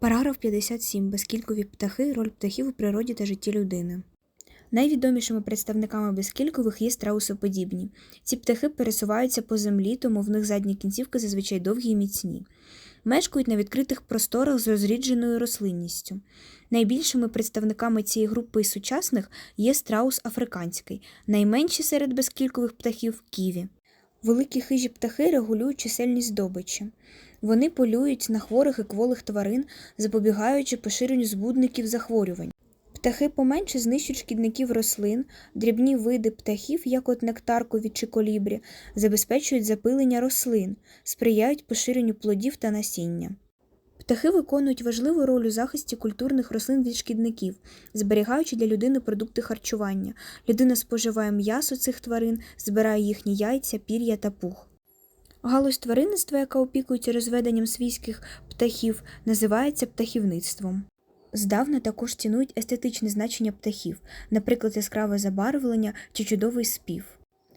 Параграф 57. Безкількові птахи. Роль птахів у природі та житті людини. Найвідомішими представниками безкількових є страусоподібні. Ці птахи пересуваються по землі, тому в них задні кінцівки зазвичай довгі і міцні. Мешкають на відкритих просторах з розрідженою рослинністю. Найбільшими представниками цієї групи сучасних є страус африканський, найменші серед безкількових птахів ківі. Великі хижі птахи регулюють чисельність здобичі. Вони полюють на хворих і кволих тварин, запобігаючи поширенню збудників захворювань. Птахи поменше знищують шкідників рослин, дрібні види птахів, як от нектаркові чи колібрі, забезпечують запилення рослин, сприяють поширенню плодів та насіння. Птахи виконують важливу роль у захисті культурних рослин від шкідників, зберігаючи для людини продукти харчування. Людина споживає м'ясо цих тварин, збирає їхні яйця, пір'я та пух. Галузь тваринництва, яка опікується розведенням свійських птахів, називається птахівництвом. Здавна також цінують естетичне значення птахів, наприклад, яскраве забарвлення чи чудовий спів.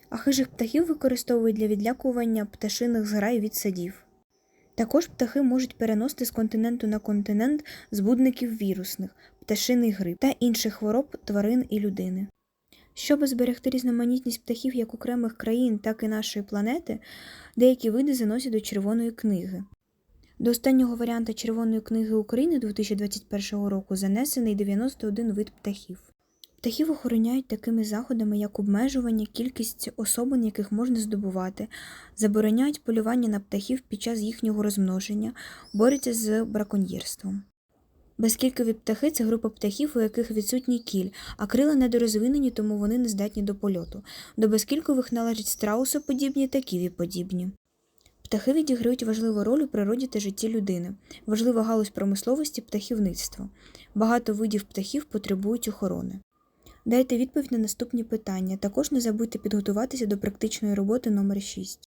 А хижих птахів використовують для відлякування пташиних зграй від садів. Також птахи можуть переносити з континенту на континент збудників вірусних, пташиний грип та інших хвороб тварин і людини. Щоб зберегти різноманітність птахів як окремих країн, так і нашої планети, деякі види заносять до Червоної книги. До останнього варіанта Червоної книги України 2021 року занесений 91 вид птахів. Птахів охороняють такими заходами, як обмежування кількість особин, яких можна здобувати, забороняють полювання на птахів під час їхнього розмноження, борються з браконьєрством. Безкількові птахи це група птахів, у яких відсутній кіль, а крила недорозвинені, тому вони не здатні до польоту. До безкількових належать страусоподібні та ківіподібні. Птахи відіграють важливу роль у природі та житті людини, важлива галузь промисловості птахівництва. Багато видів птахів потребують охорони. Дайте відповідь на наступні питання. Також не забудьте підготуватися до практичної роботи номер 6.